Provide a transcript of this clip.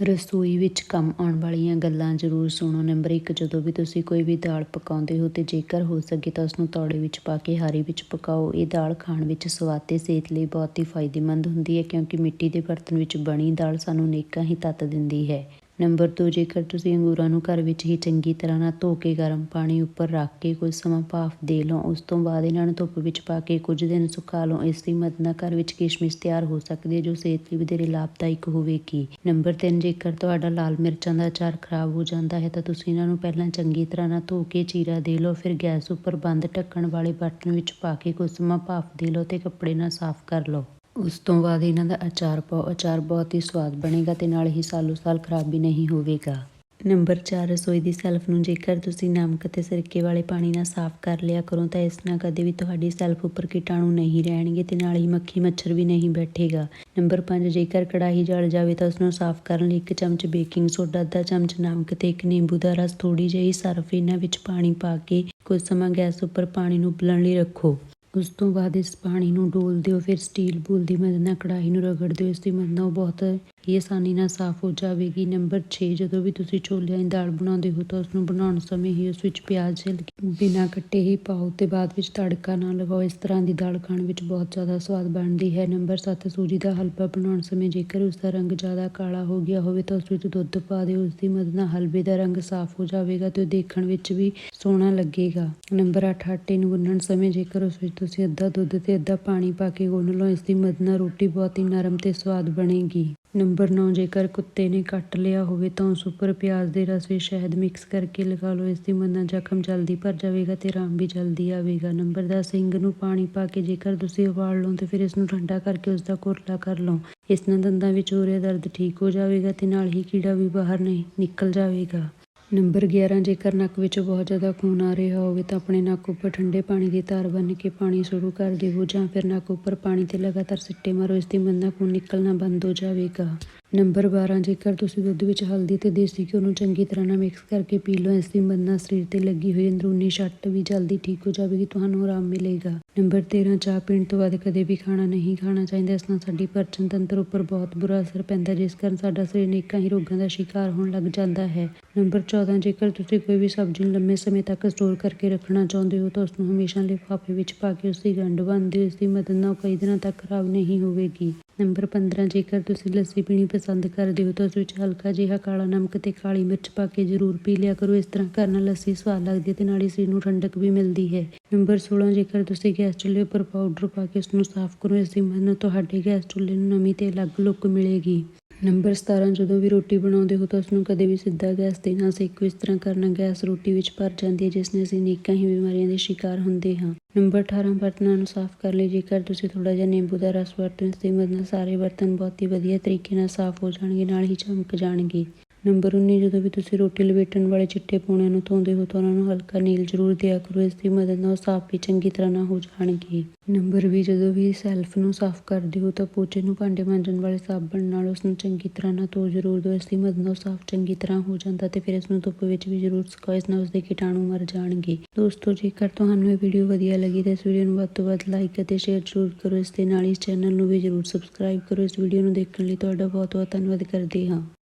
ਰਸੋਈ ਵਿੱਚ ਕੰਮ ਆਉਣ ਵਾਲੀਆਂ ਗੱਲਾਂ ਜ਼ਰੂਰ ਸੁਣੋ। ਨੰਬਰ 1 ਜਦੋਂ ਵੀ ਤੁਸੀਂ ਕੋਈ ਵੀ ਦਾਲ ਪਕਾਉਂਦੇ ਹੋ ਤੇ ਜੇਕਰ ਹੋ ਸਕੇ ਤਾਂ ਉਸ ਨੂੰ ਤੌੜੇ ਵਿੱਚ ਪਾ ਕੇ ਹਾਰੀ ਵਿੱਚ ਪਕਾਓ। ਇਹ ਦਾਲ ਖਾਣ ਵਿੱਚ ਸਵਾਦ ਤੇ ਸਿਹਤ ਲਈ ਬਹੁਤ ਹੀ ਫਾਇਦੇਮੰਦ ਹੁੰਦੀ ਹੈ ਕਿਉਂਕਿ ਮਿੱਟੀ ਦੇ ਬਰਤਨ ਵਿੱਚ ਬਣੀ ਦਾਲ ਸਾਨੂੰ ਅਨੇਕਾਂ ਹੀ ਤੱਤ ਦਿੰਦੀ ਹੈ। ਨੰਬਰ 2 ਜੇਕਰ ਤੁਸੀਂ ਅੰਗੂਰਾਂ ਨੂੰ ਘਰ ਵਿੱਚ ਹੀ ਚੰਗੀ ਤਰ੍ਹਾਂ ਨਾਲ ਧੋ ਕੇ ਗਰਮ ਪਾਣੀ ਉੱਪਰ ਰੱਖ ਕੇ ਕੁਝ ਸਮਾਂ ਭਾਫ਼ ਦੇ ਲਓ, ਉਸ ਤੋਂ ਬਾਅਦ ਇਹਨਾਂ ਨੂੰ ਧੁੱਪ ਵਿੱਚ ਪਾ ਕੇ ਕੁਝ ਦਿਨ ਸੁਕਾ ਲਓ। ਇਸ ਦੀ ਮਦਦ ਨਾਲ ਘਰ ਵਿੱਚ ਕਿਸ਼ਮਿਸ਼ ਤਿਆਰ ਹੋ ਸਕਦੀ ਹੈ, ਜੋ ਸਿਹਤ ਲਈ ਵਧੇਰੇ ਲਾਭਦਾਇਕ ਹੋਵੇਗੀ। ਨੰਬਰ 3 ਜੇਕਰ ਤੁਹਾਡਾ ਲਾਲ ਮਿਰਚਾਂ ਦਾ ਅਚਾਰ ਖਰਾਬ ਹੋ ਜਾਂਦਾ ਹੈ, ਤਾਂ ਤੁਸੀਂ ਇਹਨਾਂ ਨੂੰ ਪਹਿਲਾਂ ਚੰਗੀ ਤਰ੍ਹਾਂ ਨਾਲ ਧੋ ਕੇ ਚੀਰਾ ਦੇ ਲਓ, ਫਿਰ ਗੈਸ ਉੱਪਰ ਬੰਦ ਢੱਕਣ ਵਾਲੇ ਬਰਤਨ ਵਿੱਚ ਪਾ ਕੇ ਕੁਝ ਸਮਾਂ ਭਾਫ਼ ਦੇ ਲਓ ਤੇ ਕੱਪੜੇ ਨਾਲ ਸਾਫ਼ ਕਰ ਲਓ। ਉਸ ਤੋਂ ਬਾਅਦ ਇਹਨਾਂ ਦਾ ਅਚਾਰ ਪਾਓ ਅਚਾਰ ਬਹੁਤ ਹੀ ਸਵਾਦ ਬਣੇਗਾ ਤੇ ਨਾਲ ਹੀ ਸਾਲੋ ਸਾਲ ਖਰਾਬ ਵੀ ਨਹੀਂ ਹੋਵੇਗਾ। ਨੰਬਰ 4 ਰਸੋਈ ਦੀ ਸੈਲਫ ਨੂੰ ਜੇਕਰ ਤੁਸੀਂ ਨਮਕ ਅਤੇ ਸਿਰਕੇ ਵਾਲੇ ਪਾਣੀ ਨਾਲ ਸਾਫ਼ ਕਰ ਲਿਆ ਕਰੋ ਤਾਂ ਇਸ ਨਾਲ ਕਦੇ ਵੀ ਤੁਹਾਡੀ ਸੈਲਫ ਉੱਪਰ ਕੀਟਾਣੂ ਨਹੀਂ ਰਹਿਣਗੇ ਤੇ ਨਾਲ ਹੀ ਮੱਖੀ ਮੱਛਰ ਵੀ ਨਹੀਂ ਬੈਠੇਗਾ। ਨੰਬਰ 5 ਜੇਕਰ ਕੜਾਹੀ ਜਲ ਜਾਵੇ ਤਾਂ ਉਸ ਨੂੰ ਸਾਫ਼ ਕਰਨ ਲਈ ਇੱਕ ਚਮਚ ਬੇਕਿੰਗ ਸੋਡਾ, ਅੱਧਾ ਚਮਚ ਨਮਕ ਤੇ ਇੱਕ ਨਿੰਬੂ ਦਾ ਰਸ ਥੋੜੀ ਜਿਹੀ ਸਰਫ ਇਹਨਾਂ ਵਿੱਚ ਪਾਣੀ ਪਾ ਕੇ ਕੁਝ ਸਮਾਂ ਗੈਸ ਉੱਪਰ ਪਾਣੀ ਨੂੰ ਉਬਲਣ ਲਈ ਰੱਖੋ। ਉਸ ਤੋਂ ਬਾਅਦ ਇਸ ਪਾਣੀ ਨੂੰ ਡੋਲ੍ਹ ਦਿਓ ਫਿਰ ਸਟੀਲ ਬੂਲ ਦੀ ਮਦਦ ਨਾਲ ਕੜਾਹੀ ਨੂੰ ਰਗੜ ਦਿਓ ਇਸ ਦੀ ਮਦਦ ਨਾਲ ਉਹ ਬਹੁਤ ਇਹ ਆਸਾਨੀ ਨਾਲ ਸਾਫ਼ ਹੋ ਜਾਵੇਗੀ। ਨੰਬਰ 6 ਜਦੋਂ ਵੀ ਤੁਸੀਂ ਛੋਲਿਆਂ ਦੀ ਦਾਲ ਬਣਾਉਂਦੇ ਹੋ ਤਾਂ ਉਸ ਨੂੰ ਬਣਾਉਣ ਸਮੇਂ ਹੀ ਉਸ ਵਿੱਚ ਪਿਆਜ਼ ਬਿਨਾਂ ਕੱਟੇ ਹੀ ਪਾਓ ਤੇ ਬਾਅਦ ਵਿੱਚ ਤੜਕਾ ਨਾ ਲਗਾਓ। ਇਸ ਤਰ੍ਹਾਂ ਦੀ ਦਾਲ ਖਾਣ ਵਿੱਚ ਬਹੁਤ ਜ਼ਿਆਦਾ ਸਵਾਦ ਬਣਦੀ ਹੈ। ਨੰਬਰ 7 ਸੂਜੀ ਦਾ ਹਲਵਾ ਬਣਾਉਣ ਸਮੇਂ ਜੇਕਰ ਉਸ ਦਾ ਰੰਗ ਜ਼ਿਆਦਾ ਕਾਲਾ ਹੋ ਗਿਆ ਹੋਵੇ ਤਾਂ ਉਸ ਵਿੱਚ ਦੁੱਧ ਪਾ ਦਿਓ। ਉਸ ਦੀ ਮਦਦ ਨਾਲ ਹਲਵੇ ਦਾ ਰੰਗ ਸਾਫ਼ ਹੋ ਜਾਵੇਗਾ ਤੇ ਉਹ ਦੇਖਣ ਵਿੱਚ ਵੀ ਸੋਹਣਾ ਲੱਗੇਗਾ। ਨੰਬਰ 8 ਆਟੇ ਨੂੰ ਗੁੰਨਣ ਸਮੇਂ ਜੇਕਰ ਉਸ ਵਿੱਚ ਤੁਸੀਂ ਅੱਧਾ ਦੁੱਧ ਤੇ ਅੱਧਾ ਪਾਣੀ ਪਾ ਕੇ ਗੁੰਨ ਲਓ ਇਸ ਦੀ ਮਦਦ ਨਾਲ ਰੋਟੀ ਬਹੁਤ ਹੀ ਨਰਮ ਤੇ ਸਵਾਦ ਬਣੇਗੀ। ਨੰਬਰ 9 ਜੇਕਰ ਕੁੱਤੇ ਨੇ ਕੱਟ ਲਿਆ ਹੋਵੇ ਤਾਂ ਉਸ ਉੱਪਰ ਪਿਆਜ਼ ਦੇ ਰਸ ਵਿੱਚ ਸ਼ਹਿਦ ਮਿਕਸ ਕਰਕੇ ਲਗਾ ਲਓ, ਇਸ ਦੀ ਮਦਦ ਜ਼ਖਮ ਜਲਦੀ ਭਰ ਜਾਵੇਗਾ ਤੇ ਆਰਾਮ ਵੀ ਜਲਦੀ ਆਵੇਗਾ। ਨੰਬਰ 10 ਹਿੰਗ ਨੂੰ ਪਾਣੀ ਪਾ ਕੇ ਜੇਕਰ ਤੁਸੀਂ ਉਬਾਲ ਲਓ ਤੇ ਫਿਰ ਇਸ ਨੂੰ ਠੰਡਾ ਕਰਕੇ ਉਸ ਦਾ ਕੁਰਲਾ ਕਰ ਲਓ। ਇਸ ਨਾਲ ਦੰਦਾਂ ਵਿੱਚ ਹੋ ਰਿਹਾ ਦਰਦ ਠੀਕ ਹੋ ਜਾਵੇਗਾ ਤੇ ਨਾਲ ਹੀ ਕੀੜਾ ਵੀ ਬਾਹਰ ਨਹੀਂ ਨਿਕਲ ਜਾਵੇਗਾ। ਨੰਬਰ 11 ਜੇਕਰ ਨੱਕ ਵਿੱਚੋਂ ਬਹੁਤ ਜ਼ਿਆਦਾ ਖੂਨ ਆ ਰਿਹਾ ਹੋਵੇ ਤਾਂ ਆਪਣੇ ਨੱਕ ਉੱਪਰ ਠੰਡੇ ਪਾਣੀ ਦੀ ਧਾਰ ਬੰਨ੍ਹ ਕੇ ਪਾਣੀ ਸ਼ੁਰੂ ਕਰ ਦਿਓ। ਜਾਂ ਫਿਰ ਨੱਕ ਉੱਪਰ ਪਾਣੀ ਤੇ ਲਗਾਤਾਰ ਸਿੱਟੇ ਮਾਰੋ, ਇਸ ਦੀ ਮਦਦ ਖੂਨ ਨਿਕਲਣਾ ਬੰਦ ਹੋ ਜਾਵੇਗਾ। ਨੰਬਰ 12 ਜੇਕਰ ਤੁਸੀਂ ਦੁੱਧ ਵਿੱਚ ਹਲਦੀ ਤੇ ਦੇਸੀ ਘਿਓ ਨੂੰ ਚੰਗੀ ਤਰ੍ਹਾਂ ਨਾਲ ਮਿਕਸ ਕਰਕੇ ਪੀ ਲਓ, ਇਸ ਦੀ ਮਦਦ ਨਾਲ ਸਰੀਰ ਤੇ ਲੱਗੀ ਹੋਈ ਅੰਦਰੂਨੀ ਛੱਟ ਵੀ ਜਲਦੀ ਠੀਕ ਹੋ ਜਾਵੇਗੀ, ਤੁਹਾਨੂੰ ਆਰਾਮ ਮਿਲੇਗਾ। ਨੰਬਰ 13 ਚਾਹ ਪੀਣ ਤੋਂ ਬਾਅਦ ਕਦੇ ਵੀ ਖਾਣਾ ਨਹੀਂ ਖਾਣਾ ਚਾਹੀਦਾ, ਇਸ ਨਾਲ ਸਾਡੀ ਪਰਚਨ ਤੰਤਰ ਉੱਪਰ ਬਹੁਤ ਬੁਰਾ ਅਸਰ ਪੈਂਦਾ, ਜਿਸ ਕਾਰਨ ਸਾਡਾ ਸਰੀਰ ਅਨੇਕਾਂ ਹੀ ਰੋਗਾਂ ਦਾ ਸ਼ਿਕਾਰ ਹੋਣ ਲੱਗ ਜਾਂਦਾ ਹੈ। ਨੰਬਰ 14 ਜੇਕਰ ਤੁਸੀਂ ਕੋਈ ਵੀ ਸਬਜ਼ੀ ਨੂੰ ਲੰਮੇ ਸਮੇਂ ਤੱਕ ਸਟੋਰ ਕਰਕੇ ਰੱਖਣਾ ਚਾਹੁੰਦੇ ਹੋ, ਤਾਂ ਉਸ ਨੂੰ ਹਮੇਸ਼ਾ ਲਿਫਾਫੇ ਵਿੱਚ ਪਾ ਕੇ ਉਸ ਦੀ ਗੰਢ ਬੰਨ੍ਹ ਦਿਓ, ਇਸ ਦੀ ਮਦਦ ਨਾਲ ਕਈ ਦਿਨਾਂ ਤੱਕ ਖਰਾਬ ਨਹੀਂ ਹੋਵੇਗੀ। ਨੰਬਰ 15 ਜੇਕਰ ਤੁਸੀਂ ਲੱਸੀ ਪੀਣੀ ਪਸੰਦ ਕਰਦੇ ਹੋ ਤਾਂ ਉਸ ਵਿੱਚ ਹਲਕਾ ਜਿਹਾ ਕਾਲਾ ਨਮਕ ਤੇ ਕਾਲੀ ਮਿਰਚ ਪਾ ਕੇ ਜ਼ਰੂਰ ਪੀ ਲਿਆ ਕਰੋ। ਇਸ ਤਰ੍ਹਾਂ ਕਰਨ ਨਾਲ ਲੱਸੀ ਸਵਾਦ ਲੱਗਦੀ ਹੈ ਤੇ ਨਾਲ ਹੀ ਸਰੀਰ ਨੂੰ ਠੰਡਕ ਵੀ ਮਿਲਦੀ ਹੈ। ਨੰਬਰ 16 ਜੇਕਰ ਤੁਸੀਂ ਗੈਸ ਚੁੱਲ੍ਹੇ ਉੱਪਰ ਪਾਊਡਰ ਪਾ ਕੇ ਉਸ ਨੂੰ ਸਾਫ਼ ਕਰੋ, ਇਸ ਦੀ ਮਦਦ ਨਾਲ ਤੁਹਾਡੇ ਗੈਸ ਚੁੱਲ੍ਹੇ ਨੂੰ ਨਵੀਂ ਤੇ ਅਲੱਗ ਲੁੱਕ ਮਿਲੇਗੀ। ਨੰਬਰ 17 ਜਦੋਂ ਵੀ ਰੋਟੀ ਬਣਾਉਂਦੇ ਹੋ ਤਾਂ ਉਸ ਨੂੰ ਕਦੇ ਵੀ ਸਿੱਧਾ ਗੈਸ ਤੇ ਨਾ ਸੇਕੋ ਇਸ ਤਰ੍ਹਾਂ ਕਰਨਾ, ਗੈਸ ਰੋਟੀ ਵਿੱਚ ਭਰ ਜਾਂਦੀ ਹੈ, ਜਿਸ ਨਾਲ ਅਸੀਂ ਅਨੇਕਾਂ ਹੀ ਬਿਮਾਰੀਆਂ ਦੇ ਸ਼ਿਕਾਰ ਹੁੰਦੇ ਹਾਂ। ਨੰਬਰ 18 ਬਰਤਨਾਂ ਨੂੰ ਸਾਫ਼ ਕਰ ਲਈ, ਜੇਕਰ ਤੁਸੀਂ ਥੋੜਾ ਜਿਹਾ ਨਿੰਬੂ ਦਾ ਰਸ ਵਰਤੋ, ਇਸ ਦੀ ਮਦਦ ਨਾਲ ਸਾਰੇ ਬਰਤਨ ਬਹੁਤ ਹੀ ਵਧੀਆ ਤਰੀਕੇ ਨਾਲ ਸਾਫ਼ ਹੋ ਜਾਣਗੇ, ਨਾਲ ਹੀ ਚਮਕ ਜਾਣਗੇ। ਨੰਬਰ 19 ਜਦੋਂ ਵੀ ਤੁਸੀਂ ਰੋਟੀ ਲਪੇਟਣ ਵਾਲੇ ਚਿੱਟੇ ਪੌਣਿਆਂ ਨੂੰ ਧੋਂਦੇ ਹੋ ਤਾਂ ਉਹਨਾਂ ਨੂੰ ਹਲਕਾ ਨੀਲ ਜ਼ਰੂਰ ਦਿਆ ਕਰੋ, ਇਸ ਦੀ ਮਦਦ ਨਾਲ ਸਾਫ਼ ਵੀ ਚੰਗੀ ਤਰ੍ਹਾਂ ਨਾਲ ਹੋ ਜਾਣਗੇ। ਨੰਬਰ 20 ਜਦੋਂ ਵੀ ਸੈਲਫ ਨੂੰ ਸਾਫ਼ ਕਰਦੇ ਹੋ ਤਾਂ ਪੋਚੇ ਨੂੰ ਭਾਂਡੇ ਮਾਂਜਣ ਵਾਲੇ ਸਾਬਣ ਨਾਲ ਉਸ ਨੂੰ ਚੰਗੀ ਤਰ੍ਹਾਂ ਨਾਲ ਧੋ, ਜ਼ਰੂਰ ਦਿਓ, ਇਸ ਦੀ ਮਦਦ ਨਾਲ ਸਾਫ਼ ਚੰਗੀ ਤਰ੍ਹਾਂ ਹੋ ਜਾਂਦਾ ਤੇ ਫਿਰ ਇਸ ਨੂੰ ਧੁੱਪ ਵਿੱਚ ਵੀ ਜ਼ਰੂਰ ਸੁਕਾਓ, ਇਸ ਨਾਲ ਉਸ ਦੇ ਕੀਟਾਣੂ ਮਰ ਜਾਣਗੇ। ਦੋਸਤੋ, ਜੇਕਰ ਤੁਹਾਨੂੰ ਇਹ ਵੀਡੀਓ ਵਧੀਆ ਲੱਗੀ ਤਾਂ ਇਸ ਵੀਡੀਓ ਨੂੰ ਵੱਧ ਤੋਂ ਵੱਧ ਲਾਈਕ ਅਤੇ ਸ਼ੇਅਰ ਜ਼ਰੂਰ ਕਰੋ, ਇਸ ਦੇ ਨਾਲ ਇਸ ਚੈਨਲ ਨੂੰ ਵੀ ਜ਼ਰੂਰ ਸਬਸਕ੍ਰਾਈਬ ਕਰੋ, ਇਸ ਵੀਡੀਓ ਨੂੰ ਦੇਖਣ ਲਈ ਤੁਹਾਡਾ ਬਹੁਤ ਬਹੁਤ ਧੰਨਵਾਦ ਕਰਦੇ ਹਾਂ।